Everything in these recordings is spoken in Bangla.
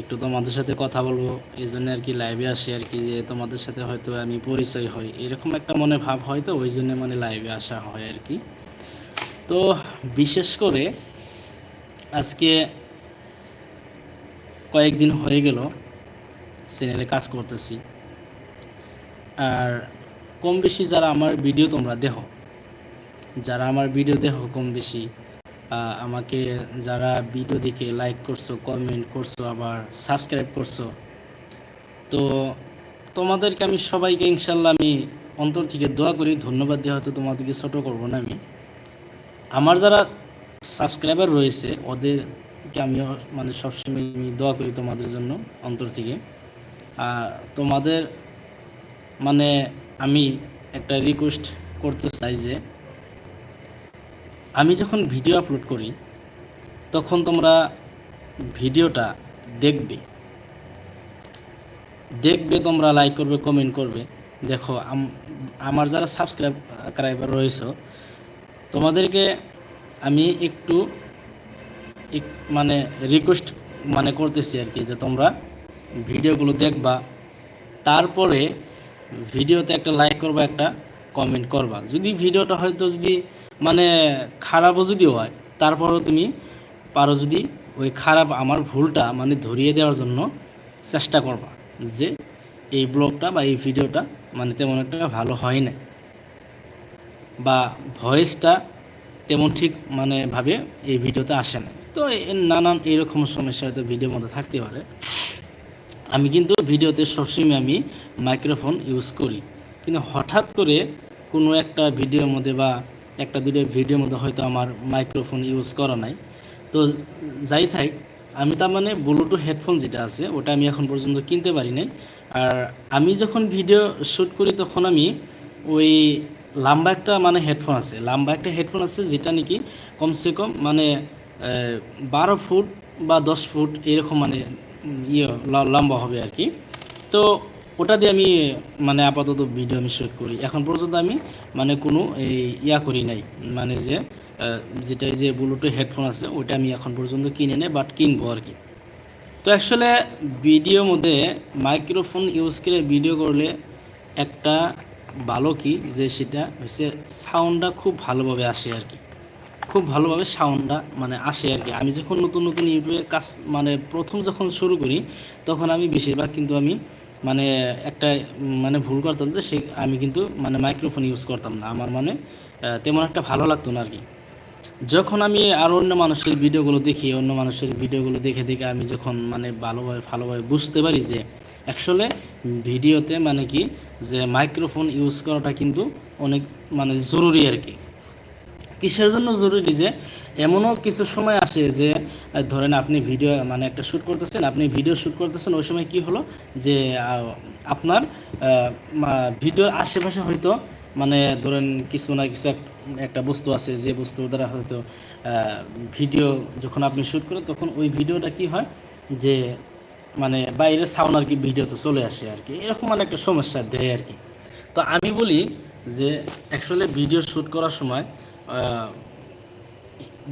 একটু তোমাদের সাথে কথা বলব এই জন্য আর কি লাইভে আসি আর কি, যে তোমাদের সাথে হয়তো আমি পরিচয় হই। এরকম একটা মনে ভাব হয় তো ওই জন্য মানে লাইভে আসা হয় আর কি। তো বিশেষ করে আজকে কয়েকদিন হয়ে গেল চ্যানেলে কাজ করতেছি। আর কম বেশি যারা আমার ভিডিও তোমরা দেখো, যারা আমার ভিডিও দেখো কম বেশি আমাকে যারা ভিডিও দেখে লাইক করছ কমেন্ট করছ, আবার সাবস্ক্রাইব করছ। তো তোমাদেরকে আমি সবাইকে ইনশাল্লাহ আমি অন্তর থেকে দোয়া করি, ধন্যবাদ দিয়ে হয়তো তোমাদেরকে ছোট করব না আমি। আমার যারা সাবস্ক্রাইবার রয়েছে, ওদেরকে আমি মানে সবসময় আমি দোয়া করি তোমাদের জন্য অন্তর থেকে। আর তোমাদের মানে আমি একটা রিকোয়েস্ট করতে চাই যে আমি যখন ভিডিও আপলোড করি, তখন তোমরা ভিডিওটা দেখবে। দেখবে, তোমরা লাইক করবে কমেন্ট করবে। দেখো, আম- আমার যারা সাবস্ক্রাইব সাবস্ক্রাইবার রয়েছে, তোমাদেরকে আমি একটু মানে রিকোয়েস্ট মানে করতেছি আর কি যে তোমরা ভিডিওগুলো দেখবা। তারপরে ভিডিওতে একটা লাইক করবা, একটা কমেন্ট করবা। যদি ভিডিওটা হয়তো যদি মানে খারাপও যদি হয়, তারপরেও তুমি পারো যদি ওই খারাপ আমার ভুলটা মানে ধরিয়ে দেওয়ার জন্য চেষ্টা করবা যে এই ব্লগটা বা এই ভিডিওটা মানে তেমন একটা ভালো হয় না বা ভয়েসটা তেমন ঠিক মানে ভাবে এই ভিডিওতে আসে না তো নানান এইরকম সমস্যা হয়তো ভিডিওর মধ্যে থাকতে পারে। আমি কিন্তু ভিডিওতে সবসময় আমি মাইক্রোফোন ইউজ করি। কিন্তু হঠাৎ করে কোনো একটা ভিডিওর মধ্যে বা একটা দুটো ভিডিওর মধ্যে হয়তো আমার মাইক্রোফোন ইউজ করা নাই। তো যাই থাক, আমি তার মানে ব্লুটুথ হেডফোন যেটা আছে, ওটা আমি এখন পর্যন্ত কিনতে পারি নাই। আর আমি যখন ভিডিও শ্যুট করি তখন আমি ওই লম্বা একটা মানে হেডফোন আছে, লম্বা একটা হেডফোন আছে যেটা নাকি কমসে কম মানে বারো ফুট বা দশ ফুট এরকম মানে ইয়ে লম্বা হবে আর কি। তো ওটা দিয়ে আমি মানে আপাতত ভিডিও আমি শ্যুট করি। এখন পর্যন্ত আমি মানে কোনো এই ইয়া করি নাই। মানে যে যেটা যে ব্লুটুথ হেডফোন আছে ওটা আমি এখন পর্যন্ত কিনে নেই বাট কিনবো আর কি। তো অ্যাকচুয়ালি ভিডিও মধ্যে মাইক্রোফোন ইউজ করে ভিডিও করলে একটা ভালো কি, যে সেটা হচ্ছে সাউন্ডটা খুব ভালোভাবে আসে আর কি। খুব ভালোভাবে সাউন্ডটা মানে আসে আর কি। আমি যখন নতুন নতুন ইউটিউবে কাজ মানে প্রথম যখন শুরু করি, তখন আমি বেশিরভাগ কিন্তু আমি মানে একটা মানে ভুল করতাম যে সে, আমি কিন্তু মানে মাইক্রোফোন ইউজ করতাম না। আমার মানে তেমন একটা ভালো লাগতো না আর কি। যখন আমি আর অন্য মানুষের ভিডিওগুলো দেখি, অন্য মানুষের ভিডিওগুলো দেখে দেখে আমি যখন মানে ভালোভাবে ভালোভাবে বুঝতে পারি যে অ্যাকচুয়ালি ভিডিওতে মানে কি যে মাইক্রোফোন ইউজ করাটা কিন্তু অনেক মানে জরুরি আর কি। কিসের জন্য জরুরি যে এমনও কিছু সময় আসে যে ধরেন আপনি ভিডিও মানে একটা শ্যুট করতেছেন, আপনি ভিডিও শ্যুট করতেছেন, ওই সময় কি হলো? যে আপনার ভিডিওর আশেপাশে হয়তো মানে ধরেন কিছু না কিছু একটা বস্তু আছে, যে বস্তু দ্বারা হয়তো ভিডিও যখন আপনি শ্যুট করেন, তখন ওই ভিডিওটা কি হয়? যে মানে বাইরে সাউন্ড আর কি ভিডিওতে চলে আসে আর কি। এরকম মানে একটা সমস্যা দেয় আর কি। তো আমি বলি যে অ্যাকচুয়ালি ভিডিও শ্যুট করার সময়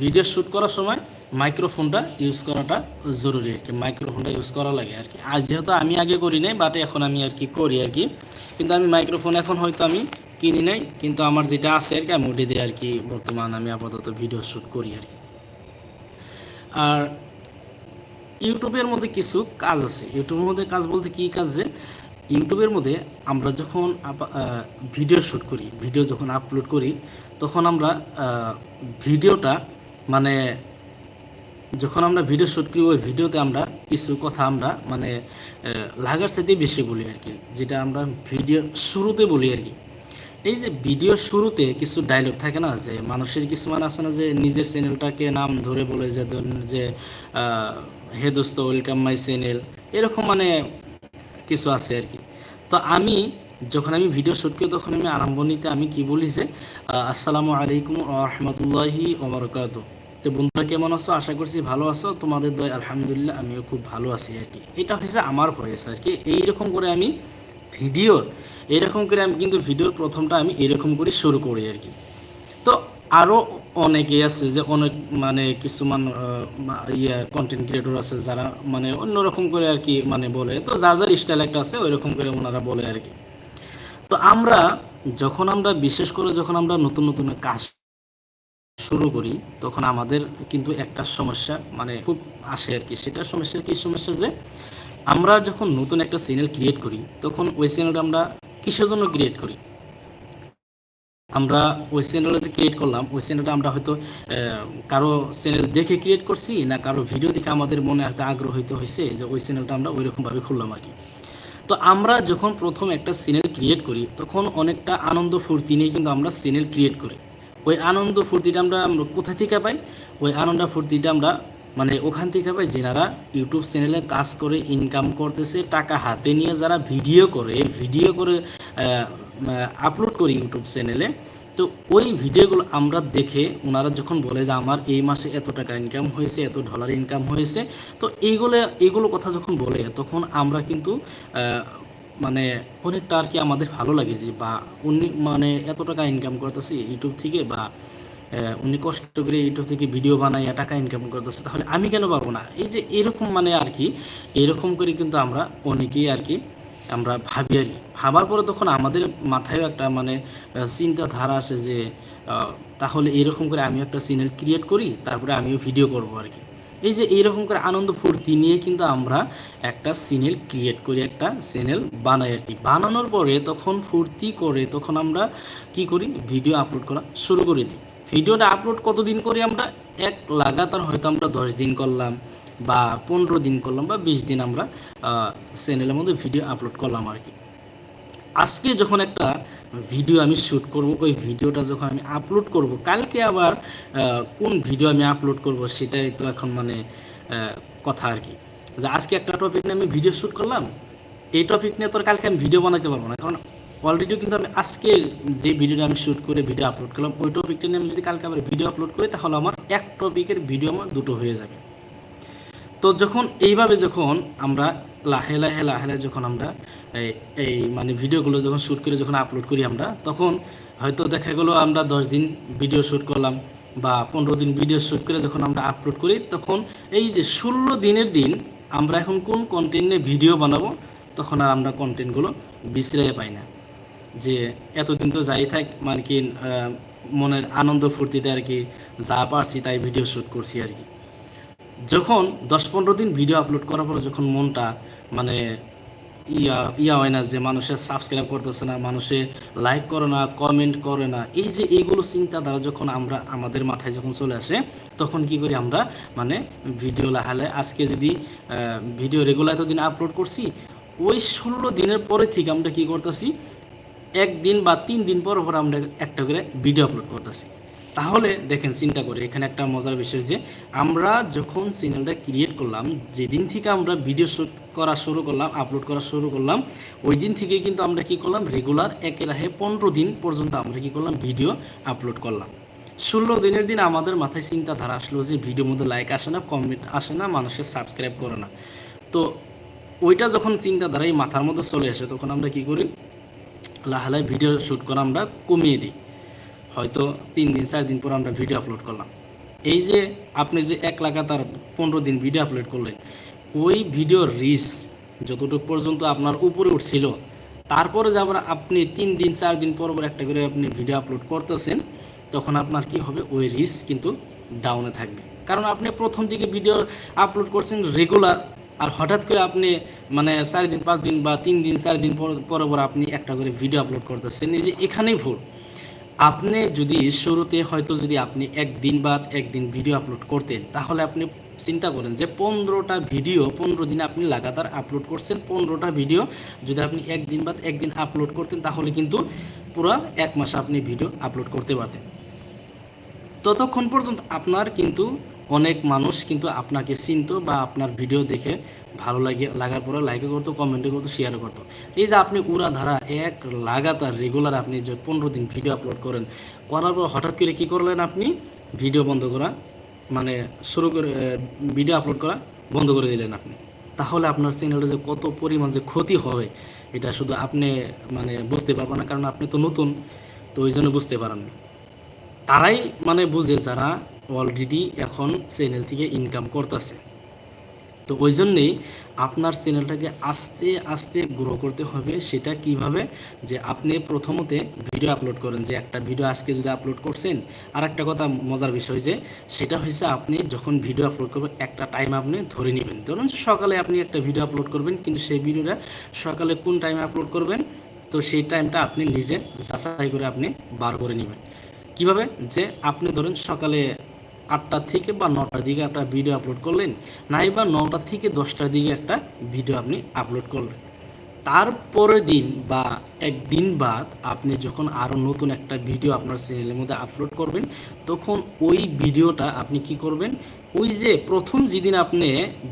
ভিডিও শ্যুট করার সময় মাইক্রোফোনটা ইউজ করাটা জরুরি আর কি, মাইক্রোফোনটা ইউজ করা লাগে আর কি। আর যেহেতু আমি আগে করি নাই বাট এখন আমি আর কি করি আর কি। কিন্তু আমি মাইক্রোফোন এখন হয়তো আমি কিনি নাই, কিন্তু আমার যেটা আছে আর কি, আমি ওটি দিয়ে আর কি বর্তমান আমি আপাতত ভিডিও শ্যুট করি আর কি। আর ইউটিউবের মধ্যে কিছু কাজ আছে। ইউটিউবের মধ্যে কাজ বলতে কী কাজ যে ইউটিউবের মধ্যে আমরা যখন ভিডিও শ্যুট করি ভিডিও যখন আপলোড করি, তখন আমরা ভিডিওটা মানে যখন আমরা ভিডিও শ্যুট করি, ওই ভিডিওতে আমরা কিছু কথা আমরা মানে লাগার সাথে বেশি বলি আর কি, যেটা আমরা ভিডিও শুরুতে বলি আর কি। এই যে ভিডিও শুরুতে কিছু ডায়লগ থাকে না, যে মানুষের কিছু মানে আছে না, যে নিজের চ্যানেলটাকে নাম ধরে বলে যে যে হে দোস্ত ওয়েলকাম মাই চ্যানেল এরকম মানে কিছু আছে আর কি। তো আমি যখন আমি ভিডিও শ্যুট করি, তখন আমি আরম্ভণীতে আমি কি বলি যে আসসালামু আলাইকুম রহমতুল্লাহি ওবরকাত তো বন্ধুরা কেমন আছো? আশা করছি ভালো আছো। তোমাদের দয় আলহামদুলিল্লাহ আমিও খুব ভালো আছি আর কি। এটা হচ্ছে আমার ভয়েস আর কি। এইরকম করে আমি ভিডিওর এরকম করে আমি কিন্তু ভিডিওর প্রথমটা আমি এরকম করে শুরু করি আর কি। তো আরও অনেকে আছে যে অনেক মানে কিছুমান ইয়ে কন্টেন্ট ক্রিয়েটর আছে যারা মানে অন্যরকম করে আর কি মানে বলে। তো যার যার স্টাইল একটা আছে ওই রকম করে ওনারা বলে আর কি। তো আমরা যখন আমরা, বিশেষ করে যখন আমরা নতুন নতুন কাজ শুরু করি, তখন আমাদের কিন্তু একটা সমস্যা মানে খুব আসে আর কি। সেটা সমস্যা কি? সমস্যা যে আমরা যখন নতুন একটা চ্যানেল ক্রিয়েট করি, তখন ওই চ্যানেলটা আমরা কিসের জন্য ক্রিয়েট করি? আমরা ওই চ্যানেলটা যে ক্রিয়েট করলাম। ওই চ্যানেলটা আমরা হয়তো কারও চ্যানেল দেখে ক্রিয়েট করছি না কারও ভিডিও দেখে আমাদের মনে হয়তো আগ্রহিত হয়েছে যে ওই চ্যানেলটা আমরা ওই রকমভাবে খুললাম আর কি। তো আমরা যখন প্রথম একটা চ্যানেল ক্রিয়েট করি, তখন অনেকটা আনন্দ ফুর্তি নিয়ে কিন্তু আমরা চ্যানেল ক্রিয়েট করি। ওই আনন্দ ফুর্তিটা আমরা কোথা থেকে পাই? ওই আনন্দ ফুর্তিটা আমরা মানে ওখান থেকে পাই যেনারা ইউটিউব চ্যানেলে কাজ করে ইনকাম করতেছে, টাকা হাতে নিয়ে যারা ভিডিও করে ভিডিও করে আপলোড করি ইউটিউব চ্যানেলে, তো ওই ভিডিওগুলো আমরা দেখে ওনারা যখন বলে যে আমার এই মাসে এত টাকা ইনকাম হয়েছে, এত ডলার ইনকাম হয়েছে, তো এইগুলো এইগুলো কথা যখন বলে, তখন আমরা কিন্তু মানে অনেকটা আর কি আমাদের ভালো লাগে যে বা উনি মানে এত টাকা ইনকাম করতেছি ইউটিউব থেকে বা উনি কষ্ট করে ইউটিউব থেকে ভিডিও বানাইয়া টাকা ইনকাম করতেছে, তাহলে আমি কেন পারব না? এই যে এরকম মানে আর কি, এরকম করে কিন্তু আমরা অনেকেই আর কি আমরা ভাবি আর কি। ভাবার পরে তখন আমাদের মাথায়ও একটা মানে চিন্তাধারা আসে যে তাহলে এরকম করে আমি একটা চ্যানেল ক্রিয়েট করি, তারপরে আমিও ভিডিও করব আর কি। এই যে এইরকম করে আনন্দ ফুর্তি নিয়ে কিন্তু আমরা একটা চ্যানেল ক্রিয়েট করি, একটা চ্যানেল বানাই আর কি। বানানোর পরে তখন ফুর্তি করে তখন আমরা কি করি? ভিডিও আপলোড করা শুরু করে দিই। ভিডিওটা আপলোড কতদিন করি আমরা? এক লাগাতার হয়তো আমরা দশ দিন করলাম বা পনেরো দিন করলাম বা বিশ দিন আমরা চ্যানেলের মধ্যে ভিডিও আপলোড করলাম আর কি। আজকে যখন একটা ভিডিও আমি শ্যুট করব, ওই ভিডিওটা যখন আমি আপলোড করব, কালকে আবার কোন ভিডিও আমি আপলোড করব সেটাই তো এখন মানে কথা আর কি। যে আজকে একটা টপিক নিয়ে আমি ভিডিও শ্যুট করলাম, এই টপিক নিয়ে তো আর কালকে আমি ভিডিও বানাতে পারব না। কারণ অলরেডি কিন্তু আমি আজকে যে ভিডিওটা আমি শ্যুট করে ভিডিও আপলোড করলাম, ওই টপিকটা নিয়ে আমি যদি কালকে আবার ভিডিও আপলোড করি, তাহলে আমার এক টপিকের ভিডিও আমার দুটো হয়ে যাবে। তো যখন এইভাবে যখন আমরা লাহে লাহে লাহে লাহে যখন আমরা এই- মানে ভিডিওগুলো যখন শ্যুট করে যখন আপলোড করি আমরা, তখন হয়তো দেখা গেলো আমরা দশ দিন ভিডিও শ্যুট করলাম বা পনেরো দিন ভিডিও শ্যুট করে যখন আমরা আপলোড করি, তখন এই যে ষোলো দিনের দিন আমরা এখন কোন কন্টেন্টে ভিডিও বানাবো, তখন আর আমরা কন্টেন্টগুলো বিশ্রায় পাই না। যে এতদিন তো যাই থাক মানে কি মনের আনন্দ ফুর্তিতে আর কি যা পারছি তাই ভিডিও শ্যুট করছি আর কি। যখন দশ পনেরো দিন ভিডিও আপলোড করার পরে যখন মনটা মানে ইয়া ইয়া হয় না যে মানুষের সাবস্ক্রাইব করতেছে না, মানুষে লাইক করে না কমেন্ট করে না, এই যে এইগুলো চিন্তাধারা যখন আমরা আমাদের মাথায় যখন চলে আসে, তখন কি করি আমরা মানে ভিডিও লাহালে আজকে যদি ভিডিও রেগুলার এতদিন আপলোড করছি, ওই ষোলো দিনের পরে থেকে আমরা কি করতেছি একদিন বা তিন দিন পর পর আমরা একটা করে ভিডিও আপলোড করতেছি। তাহলে দেখেন, চিন্তা করে, এখানে একটা মজার বিষয় যে, আমরা যখন চ্যানেলটা ক্রিয়েট করলাম, যেদিন থেকে আমরা ভিডিও শ্যুট করা শুরু করলাম আপলোড করা শুরু করলাম ওই দিন থেকে কিন্তু আমরা কি করলাম রেগুলার একে রাহে পনেরো দিন পর্যন্ত আমরা কি করলাম ভিডিও আপলোড করলাম। ষোলো দিনের দিন আমাদের মাথায় চিন্তাধারা আসলো যে ভিডিওর মধ্যে লাইক আসে না কমেন্ট আসে না, মানুষের সাবস্ক্রাইব করে না। তো ওইটা যখন চিন্তাধারা এই মাথার মধ্যে চলে আসে, তখন আমরা কি করি লাহালায় ভিডিও শ্যুট করা আমরা কমিয়ে দিই। হয়তো তিন দিন, চার দিন পর আমরা ভিডিও আপলোড করলাম। এই যে আপনি যে এক লাগাতার পনেরো দিন ভিডিও আপলোড করলেন, ওই ভিডিওর রিস যতটুকু পর্যন্ত আপনার উপরে উঠছিল, তারপরে যাবার আপনি তিন দিন, চার দিন পর পর একটা করে আপনি ভিডিও আপলোড করতেছেন, তখন আপনার কি হবে? ওই রিস কিন্তু ডাউনে থাকবে। কারণ আপনি প্রথম দিকে ভিডিও আপলোড করছেন রেগুলার আর হঠাৎ করে আপনি মানে চার দিন, পাঁচ দিন বা তিন দিন, চার দিন পর পর আপনি একটা করে ভিডিও আপলোড করতেছেন। এই যে এখানেই ভুল। আপনি যদি শুরুতে হয়তো যদি আপনি একদিন বাদ একদিন ভিডিও আপলোড করতেন, তাহলে আপনি চিন্তা করেন যে পনেরোটা ভিডিও পনেরো দিন আপনি লাগাতার আপলোড করছেন। পনেরোটা ভিডিও যদি আপনি একদিন বাদ একদিন আপলোড করতেন, তাহলে কিন্তু পুরো এক মাসে আপনি ভিডিও আপলোড করতে পারতেন। ততক্ষণ পর্যন্ত আপনার কিন্তু অনেক মানুষ কিন্তু আপনাকে চিনতো বা আপনার ভিডিও দেখে ভালো লাগে, লাগার পরে লাইকও করতো কমেন্টও করতো শেয়ারও করতো। এই যে আপনি উড়া ধারা এক লাগাতার রেগুলার আপনি যে পনেরো দিন ভিডিও আপলোড করেন, করার পর হঠাৎ করে কী করলেন আপনি? ভিডিও বন্ধ করা মানে শুরু করে ভিডিও আপলোড করা বন্ধ করে দিলেন আপনি। তাহলে আপনার চ্যানেলে যে কত পরিমাণ যে ক্ষতি হবে, এটা শুধু আপনি মানে বুঝতে পারবেন না, কারণ আপনি তো নতুন, তো ওই জন্য বুঝতে পারেন তারাই মানে বুঝে যারা অলরেডি এখন চ্যানেল থেকে ইনকাম করতেছে। তো ওই জন্যেই আপনার চ্যানেলটাকে আস্তে আস্তে গ্রো করতে হবে, সেটা কীভাবে? যে আপনি প্রথমতে ভিডিও আপলোড করেন, যে একটা ভিডিও আজকে যদি আপলোড করছেন আর একটা কথা মজার বিষয় যে, সেটা হয়েছে আপনি যখন ভিডিও আপলোড করবেন, একটা টাইম আপনি ধরে নেবেন। ধরুন সকালে আপনি একটা ভিডিও আপলোড করবেন, কিন্তু সেই ভিডিওটা সকালে কোন টাইমে আপলোড করবেন? তো সেই টাইমটা আপনি নিজে যাচাই করে আপনি বার করে নেবেন। কীভাবে? যে আপনি ধরেন সকালে আটটার থেকে বা নটার দিকে একটা ভিডিও আপলোড করলেন নাই বা নটার থেকে দশটার দিকে একটা ভিডিও আপনি আপলোড করলেন। তারপরের দিন বা একদিন বাদ আপনি যখন আরও নতুন একটা ভিডিও আপনার চ্যানেলের মধ্যে আপলোড করবেন, তখন ওই ভিডিওটা আপনি কি করবেন? ওই যে প্রথম যেদিন আপনি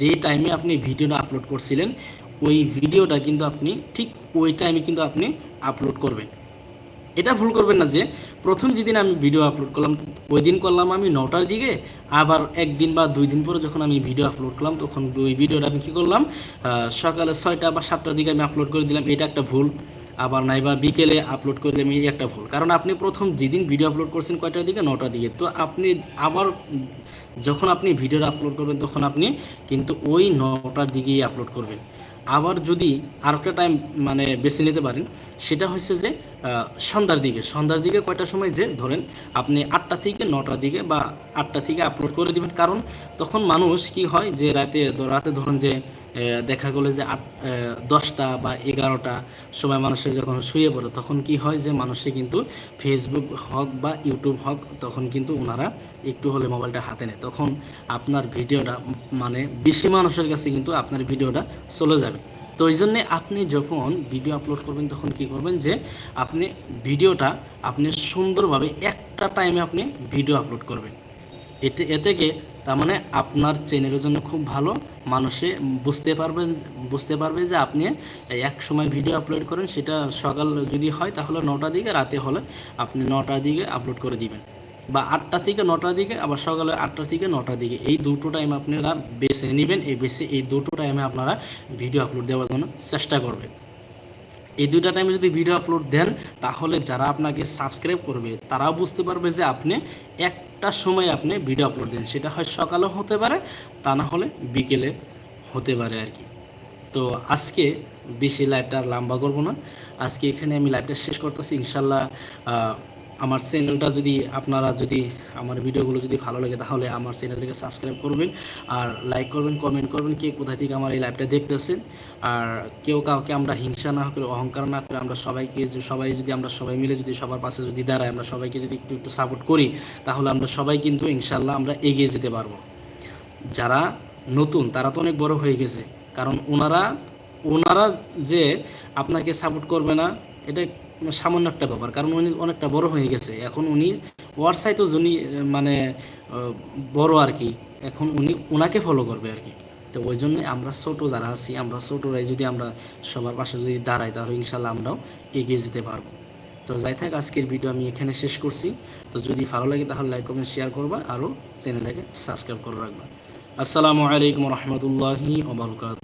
যে টাইমে আপনি ভিডিওটা আপলোড করছিলেন, ওই ভিডিওটা কিন্তু আপনি ঠিক ওই টাইমে কিন্তু আপনি আপলোড করবেন। এটা ভুল করবেন না যে প্রথম যেদিন আমি ভিডিও আপলোড করলাম ওই দিন করলাম আমি নটার দিকে, আবার একদিন বা দুই দিন পরে যখন আমি ভিডিও আপলোড করলাম, তখন ওই ভিডিওটা আমি কী করলাম সকালে ছয়টা বা সাতটার দিকে আমি আপলোড করে দিলাম, এটা একটা ভুল। আবার নাইবা বিকেলে আপলোড করে দিলাম, এই একটা ভুল। কারণ আপনি প্রথম যেদিন ভিডিও আপলোড করছেন কয়টার দিকে? নটার দিকে। তো আপনি আবার যখন আপনি ভিডিওটা আপলোড করবেন, তখন আপনি কিন্তু ওই নটার দিকেই আপলোড করবেন। আবার যদি আর একটা টাইম মানে বেছে নিতে পারেন, সেটা হচ্ছে যে সন্ধ্যার দিকে। সন্ধ্যার দিকে কয়টার সময় যে, ধরেন আপনি আটটা থেকে নটার দিকে বা আটটা থেকে আপলোড করে দিবেন। কারণ তখন মানুষ কি হয় যে, রাতে রাতে ধরুন যে দেখা গেলো যে আট দশটা বা এগারোটা সময় মানুষের যখন শুয়ে পড়ে, তখন কি হয় যে মানুষে কিন্তু ফেসবুক হোক বা ইউটিউব হোক, তখন কিন্তু ওনারা একটু হলে মোবাইলটা হাতে নেয়। তখন আপনার ভিডিওটা মানে বেশি মানুষের কাছে কিন্তু আপনার ভিডিওটা চলে যাবে। তো ওই জন্যে আপনি যখন ভিডিও আপলোড করবেন, তখন কি করবেন যে আপনি ভিডিওটা আপনি সুন্দরভাবে একটা টাইমে আপনি ভিডিও আপলোড করবেন। এতে এ থেকে তার মানে আপনার চ্যানেলের জন্য খুব ভালো। মানুষে বুঝতে পারবেন বুঝতে পারবে যে আপনি এক সময় ভিডিও আপলোড করেন, সেটা সকাল যদি হয় তাহলে নটার দিকে, রাতে হলে আপনি নটার দিকে আপলোড করে দিবেন। বা আটটা থেকে নটার দিকে, আবার সকালে আটটা থেকে নটার দিকে। এই দুটো টাইম আপনারা বেছে নেবেন, এই বেছে, এই দুটো টাইমে আপনারা ভিডিও আপলোড দেওয়ার জন্য চেষ্টা করবেন। এই দুইটা টাইমে যদি ভিডিও আপলোড দেন, তাহলে যারা আপনাকে সাবস্ক্রাইব করবে, তারাও বুঝতে পারবে যে আপনি একটা সময় আপনি ভিডিও আপলোড দেন। সেটা হয় সকালে হতে পারে, তা না হলে বিকেলে হতে পারে আর কি। তো আজকে বেশি লাইভটা আর লম্বা করব না। আজকে এখানে আমি লাইভটা শেষ করতেছি। ইনশাল্লাহ আমার চ্যানেলটা যদি আপনারা যদি আমার ভিডিওগুলো যদি ভালো লাগে, তাহলে আমার চ্যানেলটাকে সাবস্ক্রাইব করবেন। আর লাইক করবেন কমেন্ট করবেন কে কোথা থেকে আমার এই লাইভটা দেখতেছেন। আর কেউ কাউকে আমরা হিংসা না করে, অহংকার না করে আমরা সবাইকে সবাই যদি, আমরা সবাই মিলে যদি সবার পাশে যদি দাঁড়াই, আমরা সবাইকে যদি একটু একটু সাপোর্ট করি, তাহলে আমরা সবাই কিন্তু ইনশাল্লাহ আমরা এগিয়ে যেতে পারব। যারা নতুন, তারা তো অনেক বড় হয়ে গেছে। কারণ ওনারা ওনারা যে আপনাকে সাপোর্ট করবে না, এটা সামান্য একটা ব্যাপার, কারণ উনি অনেকটা বড় হয়ে গেছে। এখন উনি ওয়ার সাইতেও যিনি মানে বড় আর কি, এখন উনি ওনাকে ফলো করবে আর কি। তো ওই জন্য আমরা ছোটো যারা আছি, আমরা ছোটোরাই যদি আমরা সবার পাশে যদি দাঁড়াই, তাহলে ইনশাল্লাহ আমরাও এগিয়ে যেতে পারব। তো যাই থাক, আজকের ভিডিও আমি এখানে শেষ করছি। তো যদি ভালো লাগে, তাহলে লাইক কমেন্ট শেয়ার করবা, আরও চ্যানেলটাকে সাবস্ক্রাইব করে রাখবা। আসসালামু আলাইকুম রহমতুল্লাহি ওবরকাত